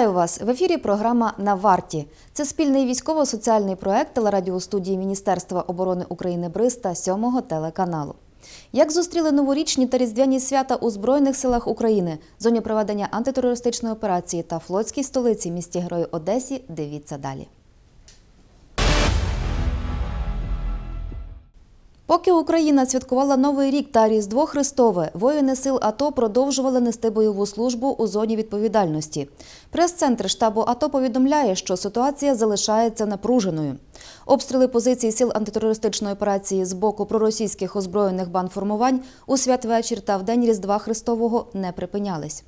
Вітаю вас в ефірі. Програма на варті. Це спільний військово-соціальний проект телерадіостудії Міністерства оборони України БРИЗ та сьомого телеканалу. Як зустріли новорічні та різдвяні свята у Збройних силах України, зоні проведення антитерористичної операції та флотській столиці місті Герої Одесі, дивіться далі. Поки Україна святкувала Новий рік та Різдво Христове, воїни сил АТО продовжували нести бойову службу у зоні відповідальності. Прес-центр штабу АТО повідомляє, що ситуація залишається напруженою. Обстріли позицій сил антитерористичної операції з боку проросійських озброєних бандформувань у святвечір та в день Різдва Христового не припинялись.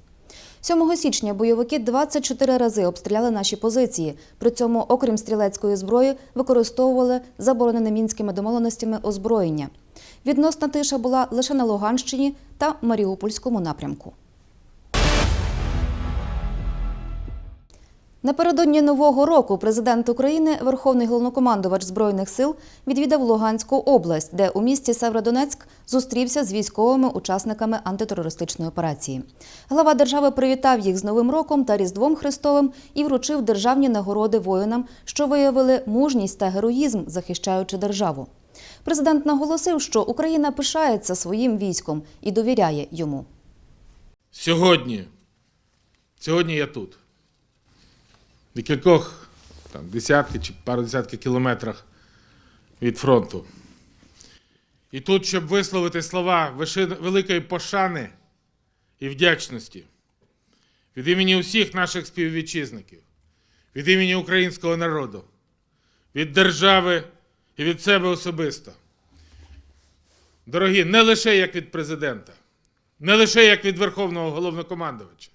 7 січня бойовики 24 рази обстріляли наші позиції. При цьому, окрім стрілецької зброї, використовували заборонене мінськими домовленостями озброєння. Відносна тиша була лише на Луганщині та Маріупольському напрямку. Напередодні нового року президент України, Верховний головнокомандувач збройних сил, відвідав Луганську область, де у місті Северодонецьк зустрівся з військовими учасниками антитерористичної операції. Глава держави привітав їх з Новим роком та Різдвом Христовим і вручив державні нагороди воїнам, що виявили мужність та героїзм, захищаючи державу. Президент наголосив, що Україна пишається своїм військом і довіряє йому. Сьогодні, сьогодні я тут. В кількох там, десятки чи пару десятки кілометрах від фронту. І тут, щоб висловити слова великої пошани і вдячності від імені усіх наших співвітчизників, від імені українського народу, від держави і від себе особисто. Дорогі, не лише як від президента, не лише як від Верховного головнокомандувача,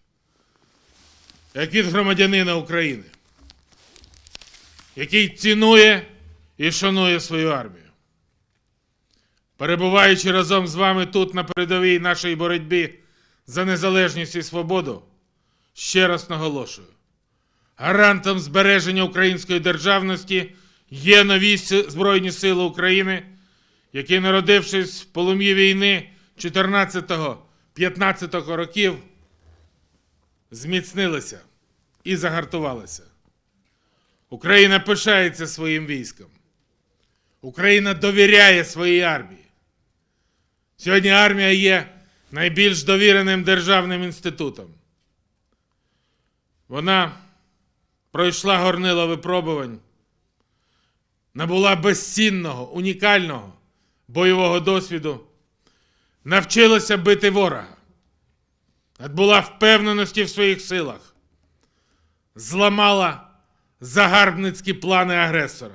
як від громадянина України, який цінує і шанує свою армію. Перебуваючи разом з вами тут на передовій нашої боротьбі за незалежність і свободу, ще раз наголошую: гарантом збереження української державності є нові Збройні Сили України, які, народившись в полум'ї війни 14-15 років, зміцнилися і загартувалися. Україна пишається своїм військом. Україна довіряє своїй армії. Сьогодні армія є найбільш довіреним державним інститутом. Вона пройшла горнило випробувань, набула безцінного, унікального бойового досвіду, навчилася бити ворога, надбула впевненості в своїх силах, зламала загарбницькі плани агресора.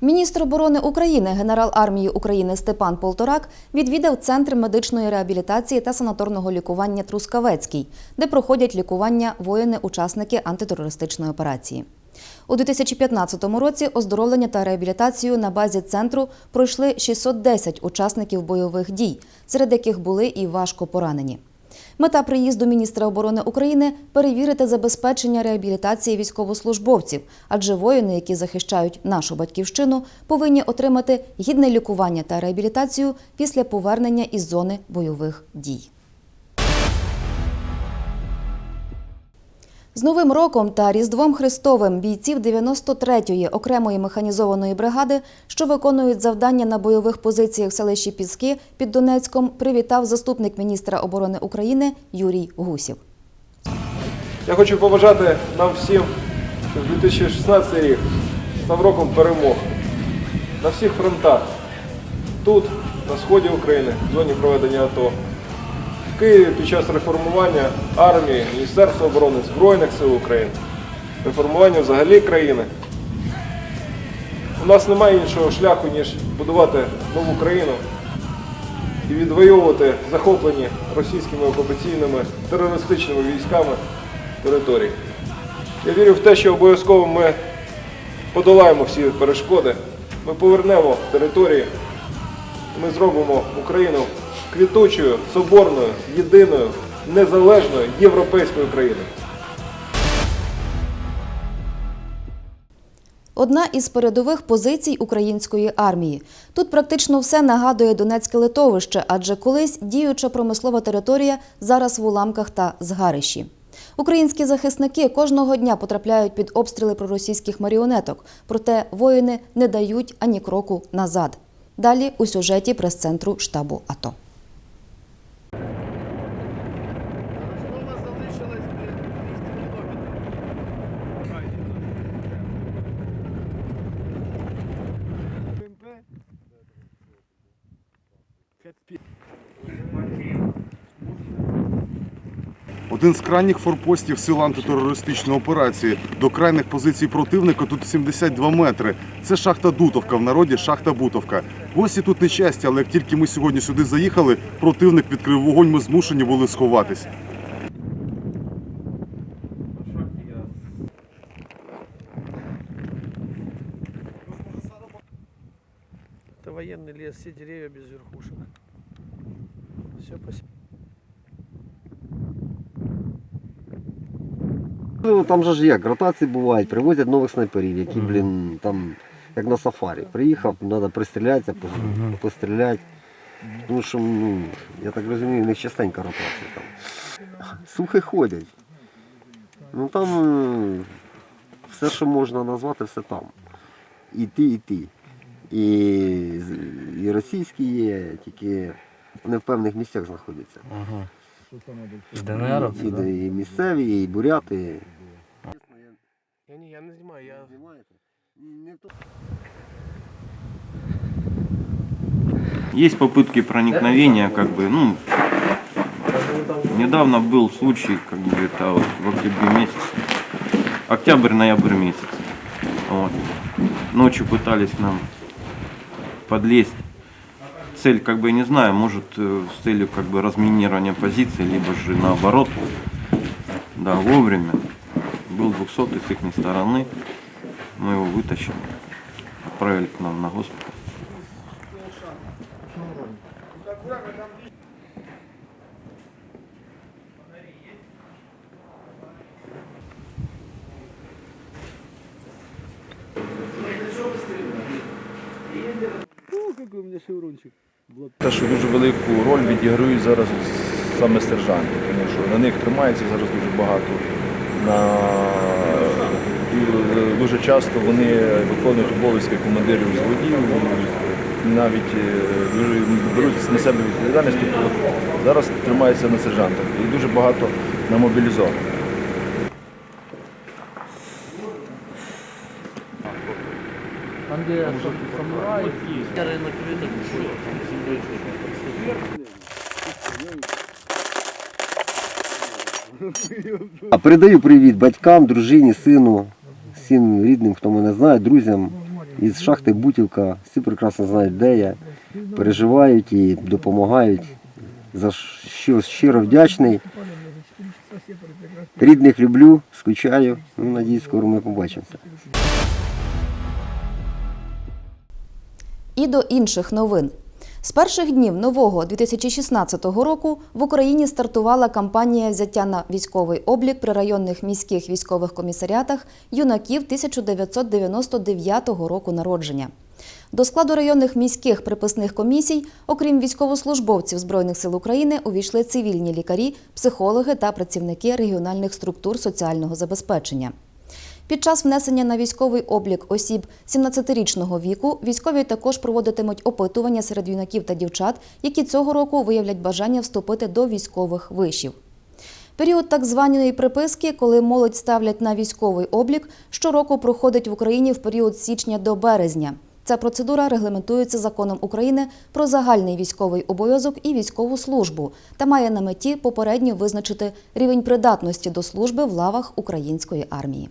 Міністр оборони України, генерал армії України Степан Полторак відвідав центр медичної реабілітації та санаторного лікування Трускавецький, де проходять лікування воїни-учасники антитерористичної операції. У 2015 році оздоровлення та реабілітацію на базі центру пройшли 610 учасників бойових дій, серед яких були і важко поранені. Мета приїзду міністра оборони України перевірити забезпечення реабілітації військовослужбовців, адже воїни, які захищають нашу батьківщину, повинні отримати гідне лікування та реабілітацію після повернення із зони бойових дій. З Новим роком та Різдвом Христовим бійців 93-ї окремої механізованої бригади, що виконують завдання на бойових позиціях в селищі Піски під Донецьком, привітав заступник міністра оборони України Юрій Гусів. Я хочу побажати нам всім, щоб 2016 рік став роком перемог на всіх фронтах. Тут, на сході України, в зоні проведення АТО, Києві під час реформування армії, Міністерства оборони, Збройних сил України, реформування взагалі країни. У нас немає іншого шляху, ніж будувати нову країну і відвоювати захоплені російськими окупаційними терористичними військами території. Я вірю в те, що обов'язково ми подолаємо всі перешкоди, ми повернемо території, ми зробимо Україну квітучою, соборною, єдиною, незалежною європейською країною. одна із передових позицій української армії. Тут практично все нагадує Донецьке литовище, адже колись діюча промислова територія зараз в уламках та згарищі. Українські захисники кожного дня потрапляють під обстріли проросійських маріонеток, проте воїни не дають ані кроку назад. Далі у сюжеті прес-центру штабу АТО. Один з крайніх форпостів сил антитерористичної операції. До крайних позицій противника тут 72 метри. Це шахта Дутовка, в народі шахта Бутовка. Гості тут нещастя, але як тільки ми сьогодні сюди заїхали, противник відкрив вогонь, ми змушені були сховатись. Верхушек. Все по Ну, там же ж як, ротації бувають, привозять нових снайперів, які, блін, там, як на сафарі. Приїхав, треба пристрілятися, по- постріляти. Тому що, ну, я так розумію, в них частенька ротація там. Слухи ходять. Ну там е, все, що можна назвати, все там. І ті, і ті. І, з- і російські є, тільки вони в певних місцях знаходяться. І ДНР, І, і, і місцеві, і буряти. Я не, я не знімаю, я... Есть попытки проникновения, как бы, ну, недавно был случай, как бы, это вот в октябре месяце, октябрь-ноябрь месяц, вот. Ночью пытались к нам подлезть. Цель, как бы, я не знаю, может, э, с целью, как бы, разминирования позиции, либо же наоборот, да, вовремя. Был 200 с их стороны, мы его вытащили, отправили к нам на госпиталь. Те, що дуже велику роль відіграють зараз саме сержанти, тому що на них тримається зараз дуже багато. На... і Дуже часто вони виконують обов'язки командирів взводів, і навіть е, дуже беруть на себе відповідальність. Тобто зараз тримається на сержантах і дуже багато на мобілізованих. Де самурай, Ринок ринок, А передаю привіт батькам, дружині, сину, всім рідним, хто мене знає, друзям із шахти Бутівка. Всі прекрасно знають, де я. Переживають і допомагають. За що щиро вдячний. Рідних люблю, скучаю. Ну, надіюсь, скоро ми побачимося. І до інших новин. З перших днів нового 2016 року в Україні стартувала кампанія взяття на військовий облік при районних міських військових комісаріатах юнаків 1999 року народження. До складу районних міських приписних комісій, окрім військовослужбовців Збройних сил України, увійшли цивільні лікарі, психологи та працівники регіональних структур соціального забезпечення. Під час внесення на військовий облік осіб 17-річного віку військові також проводитимуть опитування серед юнаків та дівчат, які цього року виявлять бажання вступити до військових вишів. Період так званої приписки, коли молодь ставлять на військовий облік, щороку проходить в Україні в період січня до березня. Ця процедура регламентується законом України про загальний військовий обов'язок і військову службу та має на меті попередньо визначити рівень придатності до служби в лавах української армії.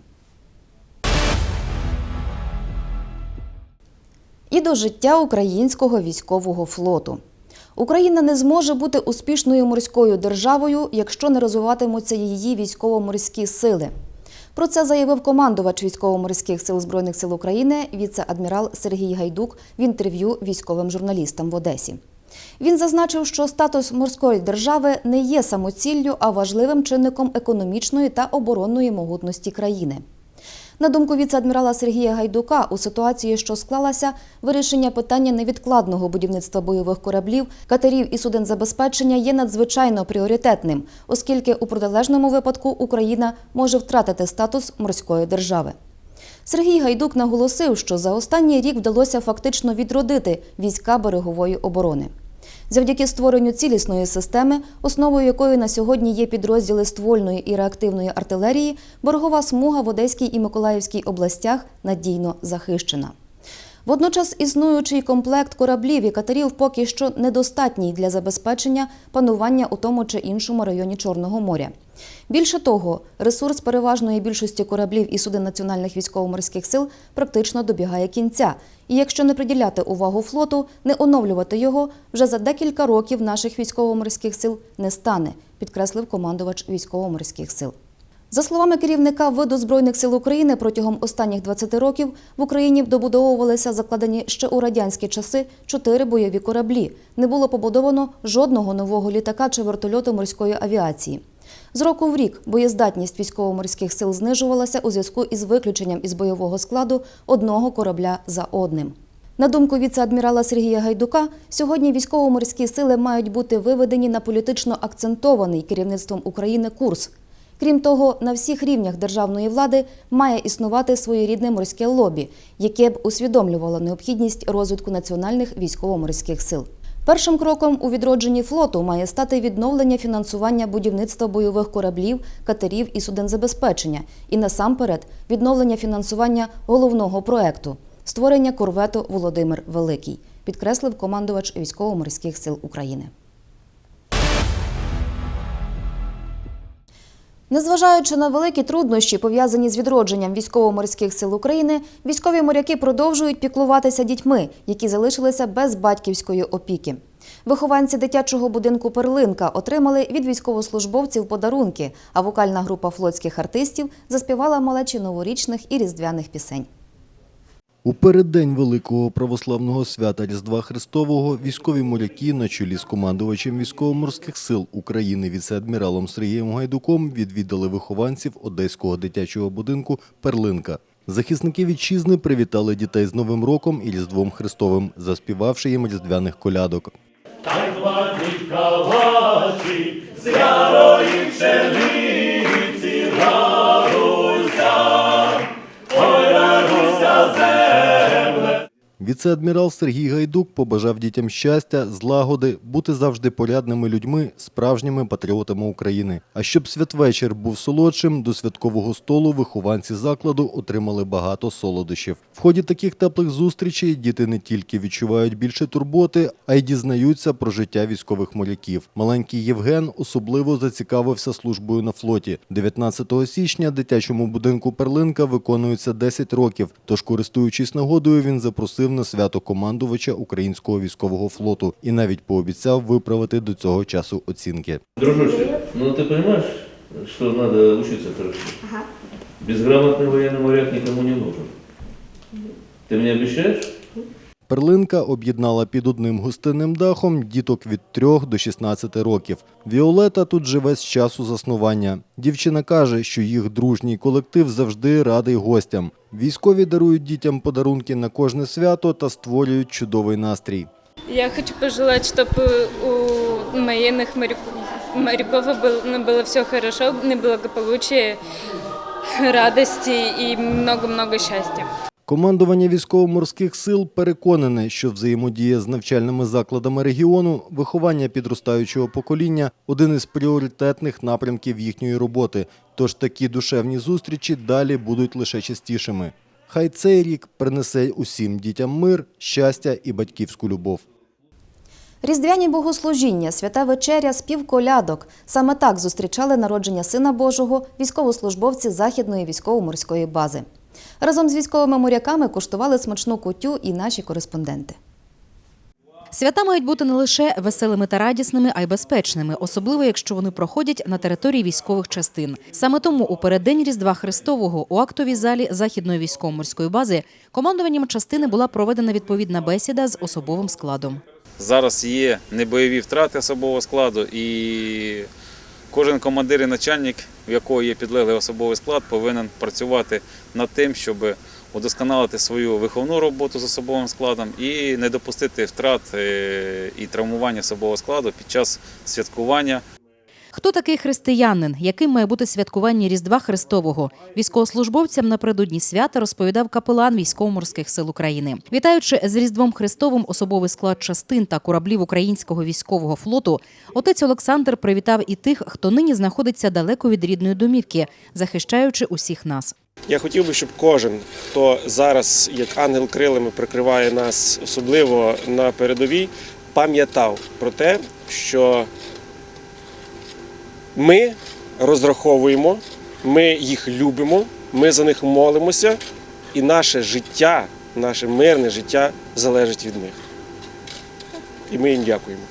І до життя українського військового флоту. Україна не зможе бути успішною морською державою, якщо не розвиватимуться її військово-морські сили. Про це заявив командувач військово-морських сил Збройних сил України, віце-адмірал Сергій Гайдук в інтерв'ю військовим журналістам в Одесі. Він зазначив, що статус морської держави не є самоціллю, а важливим чинником економічної та оборонної могутності країни. На думку віце-адмірала Сергія Гайдука, у ситуації, що склалася, вирішення питання невідкладного будівництва бойових кораблів, катерів і суден-забезпечення є надзвичайно пріоритетним, оскільки у протилежному випадку Україна може втратити статус морської держави. Сергій Гайдук наголосив, що за останній рік вдалося фактично відродити війська берегової оборони. Завдяки створенню цілісної системи, основою якої на сьогодні є підрозділи ствольної і реактивної артилерії, боргова смуга в Одеській і Миколаївській областях надійно захищена. Водночас існуючий комплект кораблів і катерів поки що недостатній для забезпечення панування у тому чи іншому районі Чорного моря. Більше того, ресурс переважної більшості кораблів і суден національних військово-морських сил практично добігає кінця. І якщо не приділяти увагу флоту, не оновлювати його, вже за декілька років наших військово-морських сил не стане, підкреслив командувач військово-морських сил. За словами керівника виду Збройних сил України, протягом останніх 20 років в Україні добудовувалися закладені ще у радянські часи чотири бойові кораблі. Не було побудовано жодного нового літака чи вертольоту морської авіації. З року в рік боєздатність військово-морських сил знижувалася у зв'язку із виключенням із бойового складу одного корабля за одним. На думку віце-адмірала Сергія Гайдука, сьогодні військово-морські сили мають бути виведені на політично акцентований керівництвом України курс. Крім того, на всіх рівнях державної влади має існувати своєрідне морське лобі, яке б усвідомлювало необхідність розвитку національних військово-морських сил. Першим кроком у відродженні флоту має стати відновлення фінансування будівництва бойових кораблів, катерів і судензабезпечення, і насамперед відновлення фінансування головного проекту створення корвету Володимир Великий, підкреслив командувач військово-морських сил України. Незважаючи на великі труднощі, пов'язані з відродженням військово-морських сил України, військові моряки продовжують піклуватися дітьми, які залишилися без батьківської опіки. Вихованці дитячого будинку Перлинка отримали від військовослужбовців подарунки, а вокальна група флотських артистів заспівала малечі новорічних і різдвяних пісень. У переддень великого православного свята Різдва Христового військові моряки на чолі з командувачем військово-морських сил України віце-адміралом Сергієм Гайдуком відвідали вихованців одеського дитячого будинку Перлинка. Захисники вітчизни привітали дітей з Новим роком і Різдвом Христовим, заспівавши їм різдвяних колядок. Віце-адмірал Сергій Гайдук побажав дітям щастя, злагоди, бути завжди порядними людьми, справжніми патріотами України. А щоб святвечір був солодшим, до святкового столу вихованці закладу отримали багато солодощів. В ході таких теплих зустрічей діти не тільки відчувають більше турботи, а й дізнаються про життя військових моряків. Маленький Євген особливо зацікавився службою на флоті. 19 січня дитячому будинку Перлинка виконується 10 років. Тож, користуючись нагодою, він запросив на свято командувача українського військового флоту і навіть пообіцяв виправити до цього часу оцінки. Дружочек, ну ты понимаешь, что надо учиться хорошо? Безграмотный военный моряк никому не нужен. Ты мне обещаешь? Перлинка об'єднала під одним гостинним дахом діток від 3 до 16 років. Віолета тут живе з часу заснування. Дівчина каже, що їх дружній колектив завжди радий гостям. Військові дарують дітям подарунки на кожне свято та створюють чудовий настрій. Я хочу пожелать, чтобы у военных моряков, моряков было, ну, было все хорошо, благополучие, радости и много-много счастья. Командування військово-морських сил переконане, що взаємодія з навчальними закладами регіону, виховання підростаючого покоління один із пріоритетних напрямків їхньої роботи. Тож такі душевні зустрічі далі будуть лише частішими. Хай цей рік принесе усім дітям мир, щастя і батьківську любов. Різдвяні богослужіння, свята вечеря, спів колядок. Саме так зустрічали народження Сина Божого військовослужбовці Західної військово-морської бази. Разом з військовими моряками куштували смачну кутю і наші кореспонденти. Свята мають бути не лише веселими та радісними, а й безпечними, особливо якщо вони проходять на території військових частин. Саме тому у переддень Різдва Христового у актовій залі Західної військово-морської бази командуванням частини була проведена відповідна бесіда з особовим складом. Зараз є небойові втрати особового складу і Кожен командир і начальник, в якого є підлеглий особовий склад, повинен працювати над тим, щоб удосконалити свою виховну роботу з особовим складом і не допустити втрат е, і травмування особового складу під час святкування Хто такий християнин? Яким має бути святкування Різдва Христового? Військовослужбовцям напередодні свята розповідав капелан військово-морських сил України. Вітаючи з Різдвом Христовим особовий склад частин та кораблів українського військового флоту, отець Олександр привітав і тих, хто нині знаходиться далеко від рідної домівки, захищаючи усіх нас. Я хотів би, щоб кожен, хто зараз як ангел крилами прикриває нас, особливо на передовій, пам'ятав про те, що ми розраховуємо, ми їх любимо, ми за них молимося, і наше життя, наше мирне життя залежить від них. І ми їм дякуємо.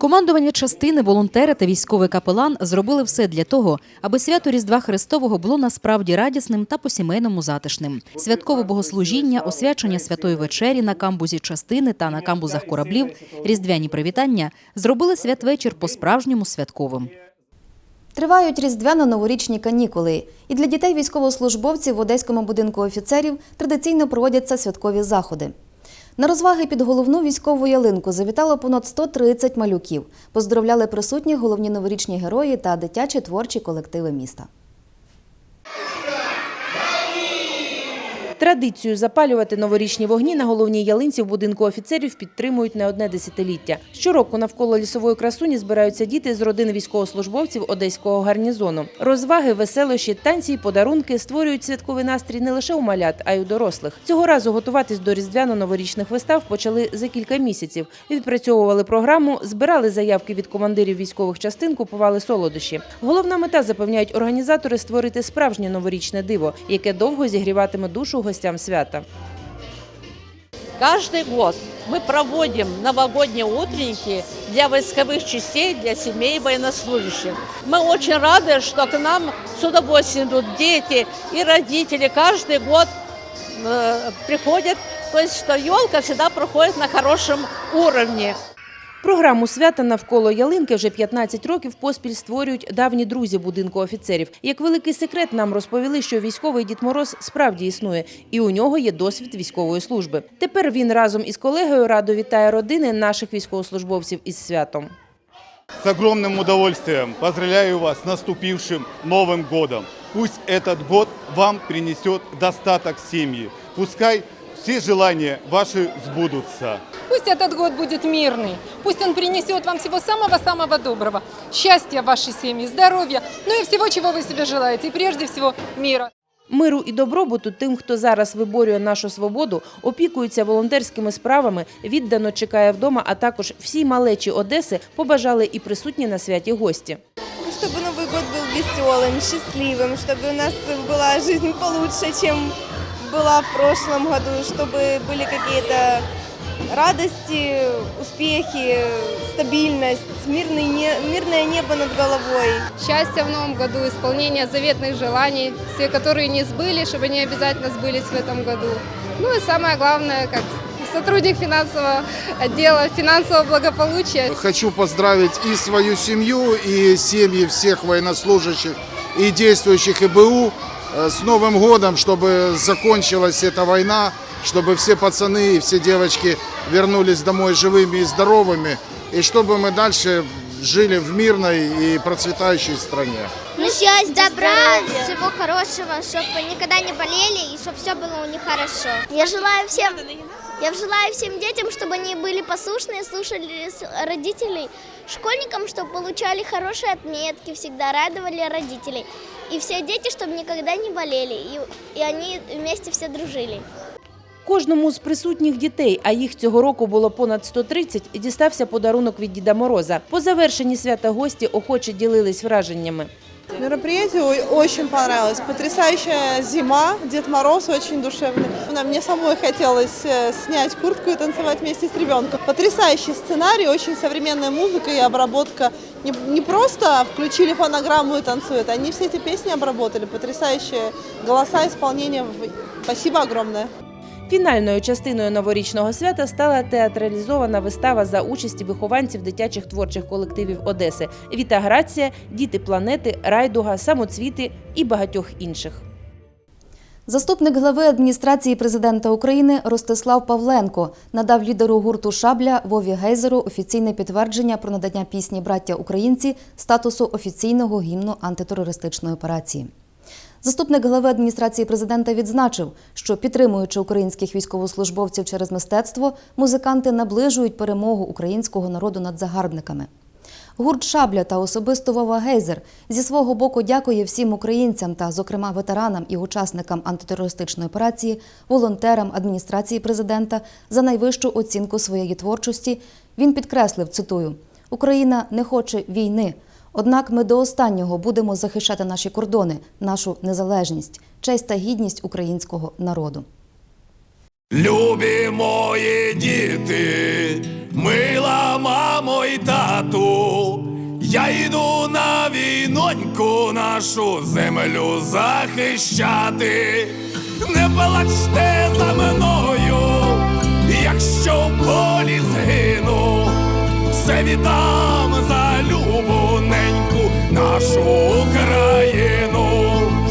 Командування частини, волонтери та військовий капелан зробили все для того, аби свято Різдва Христового було насправді радісним та по-сімейному затишним. Святкове богослужіння, освячення святої вечері на камбузі частини та на камбузах кораблів, різдвяні привітання зробили святвечір по-справжньому святковим. Тривають різдвяно-новорічні канікули, і для дітей військовослужбовців в Одеському будинку офіцерів традиційно проводяться святкові заходи. На розваги під головну військову ялинку завітало понад 130 малюків. Поздоровляли присутні головні новорічні герої та дитячі творчі колективи міста. Традицію запалювати новорічні вогні на головній ялинці в будинку офіцерів підтримують не одне десятиліття. Щороку навколо лісової красуні збираються діти з родин військовослужбовців одеського гарнізону. Розваги, веселощі, танці й подарунки створюють святковий настрій не лише у малят, а й у дорослих. Цього разу готуватись до різдвяно-новорічних вистав почали за кілька місяців. Відпрацьовували програму, збирали заявки від командирів військових частин, купували солодощі. Головна мета запевняють організатори створити справжнє новорічне диво, яке довго зігріватиме душу гостям свята. Каждый год мы проводим новогодние утренники для войсковых частей, для семей военнослужащих. Мы очень рады, что к нам с удовольствием идут дети и родители. Каждый год э, приходят, то есть что елка всегда проходит на хорошем уровне. Програму свята навколо ялинки вже 15 років поспіль створюють давні друзі будинку офіцерів. Як великий секрет нам розповіли, що військовий Дід Мороз справді існує, і у нього є досвід військової служби. Тепер він разом із колегою радо вітає родини наших військовослужбовців із святом. С огромным удовольствием поздравляю вас с наступившим Новым годом. Пусть этот год вам принесет достаток в семьи. Пускай все желания ваши сбудутся. Пусть этот год будет мирный, пусть он принесет вам всего самого-самого доброго, счастья в вашей семье, здоровья, ну и всего, чего вы себе желаете, и прежде всего мира. Миру і добробуту тим, хто зараз виборює нашу свободу, опікується волонтерськими справами, віддано чекає вдома, а також всі малечі Одеси побажали і присутні на святі гості. Чтобы Новый год был веселым, счастливым, чтобы у нас была жизнь получше, чем была в прошлом году, чтобы были какие-то радости, успехи, стабильность, мирный не- мирное небо над головой. Счастья в новом году, исполнения заветных желаний, все, которые не сбылись, чтобы они обязательно сбылись в этом году. Ну и самое главное, как сотрудник финансового отдела, финансового благополучия. Хочу поздравить и свою семью, и семьи всех военнослужащих, и действующих ИБУ с Новым годом, чтобы закончилась эта война, чтобы все пацаны и все девочки вернулись домой живыми и здоровыми, и чтобы мы дальше жили в мирной и процветающей стране. Ну, счастья, добра, всего хорошего, чтобы никогда не болели и чтобы все было у них хорошо. Я желаю всем, я желаю всем детям, чтобы они были послушные, слушали родителей, школьникам, чтобы получали хорошие отметки, всегда радовали родителей. И все дети, чтобы никогда не болели, и, и они вместе все дружили. Кожному з присутніх дітей, а їх цього року було понад 130, дістався подарунок від Діда Мороза. По завершенні свята гості охоче ділились враженнями. Мероприятие о- очень понравилось. Потрясающая зима, Дед Мороз очень душевный. Нам- Мне самой хотелось э, снять куртку и танцевать вместе с ребенком. Потрясающий сценарий, очень современная музыка и обработка. Не, не просто включили фонограмму и танцуют, они все эти песни обработали. Потрясающие голоса, исполнение. В- Спасибо огромное. Фінальною частиною новорічного свята стала театралізована вистава за участі вихованців дитячих творчих колективів Одеси Віта Грація, Діти планети, Райдуга, Самоцвіти і багатьох інших. Заступник глави адміністрації президента України Ростислав Павленко надав лідеру гурту Шабля Вові Гейзеру офіційне підтвердження про надання пісні Браття Українці статусу офіційного гімну антитерористичної операції. Заступник глави адміністрації президента відзначив, що підтримуючи українських військовослужбовців через мистецтво, музиканти наближують перемогу українського народу над загарбниками. Гурт Шабля та особисто Вова Гейзер зі свого боку дякує всім українцям та, зокрема, ветеранам і учасникам антитерористичної операції, волонтерам адміністрації президента за найвищу оцінку своєї творчості. Він підкреслив, цитую: Україна не хоче війни. Однак ми до останнього будемо захищати наші кордони, нашу незалежність, честь та гідність українського народу. Любі мої діти, мила мамо і тату, я йду на війноньку нашу землю захищати. Не плачте за мною, якщо в полі згину, все віддам за нашу Україну.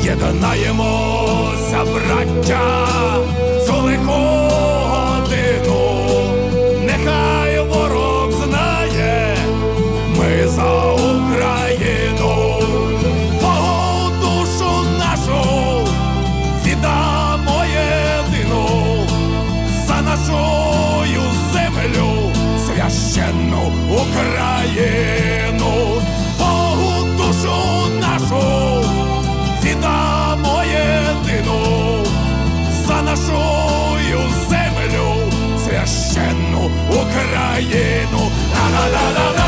Єднаємося, браття, la la la.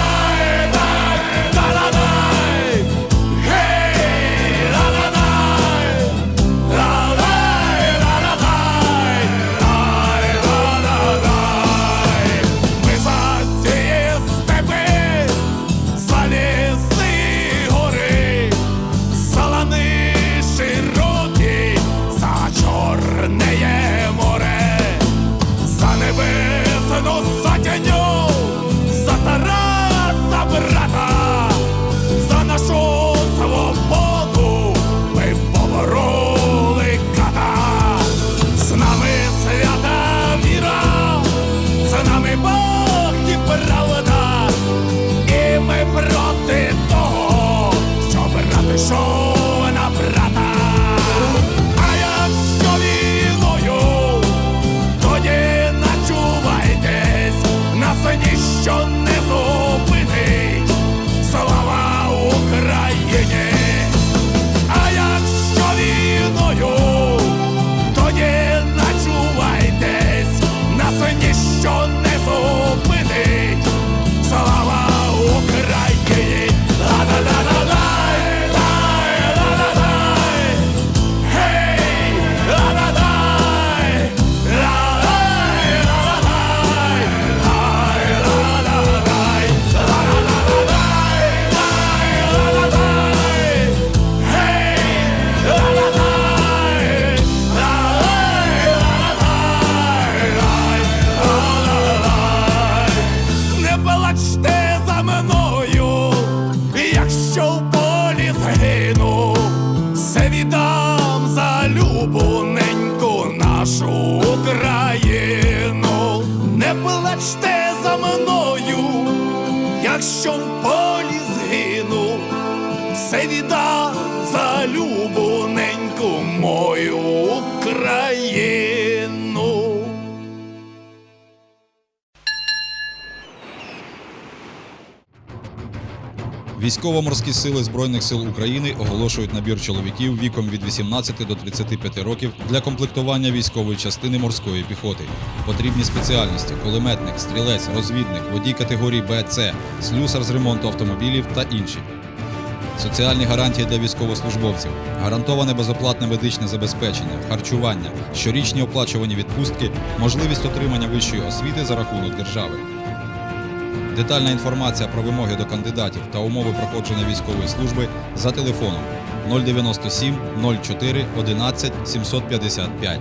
Любоненьку нашу Україну. Не плачте за мною, якщо в полі згину, все віддам за любоненьку Військово-морські сили Збройних сил України оголошують набір чоловіків віком від 18 до 35 років для комплектування військової частини морської піхоти. Потрібні спеціальності: кулеметник, стрілець, розвідник, водій категорії Б, С, слюсар з ремонту автомобілів та інші. Соціальні гарантії для військовослужбовців, гарантоване безоплатне медичне забезпечення, харчування, щорічні оплачувані відпустки, можливість отримання вищої освіти за рахунок держави. Детальна інформація про вимоги до кандидатів та умови проходження військової служби за телефоном 097 04 11 755.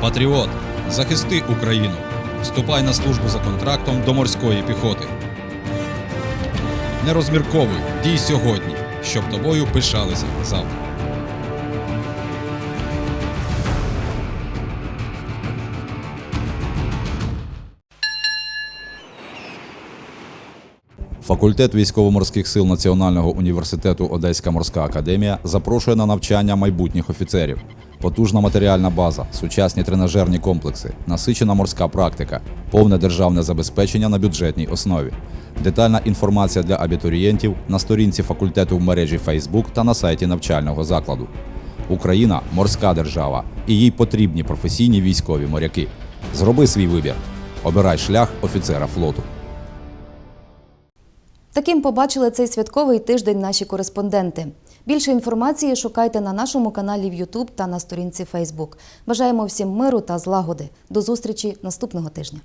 Патріот, захисти Україну. Вступай на службу за контрактом до морської піхоти. Не розмірковуй, дій сьогодні, щоб тобою пишалися завтра. Факультет військово-морських сил Національного університету Одеська морська академія запрошує на навчання майбутніх офіцерів. Потужна матеріальна база, сучасні тренажерні комплекси, насичена морська практика, повне державне забезпечення на бюджетній основі. Детальна інформація для абітурієнтів на сторінці факультету в мережі Facebook та на сайті навчального закладу. Україна морська держава, і їй потрібні професійні військові моряки. Зроби свій вибір. Обирай шлях офіцера флоту. Таким побачили цей святковий тиждень наші кореспонденти. Більше інформації шукайте на нашому каналі в YouTube та на сторінці Facebook. Бажаємо всім миру та злагоди. До зустрічі наступного тижня.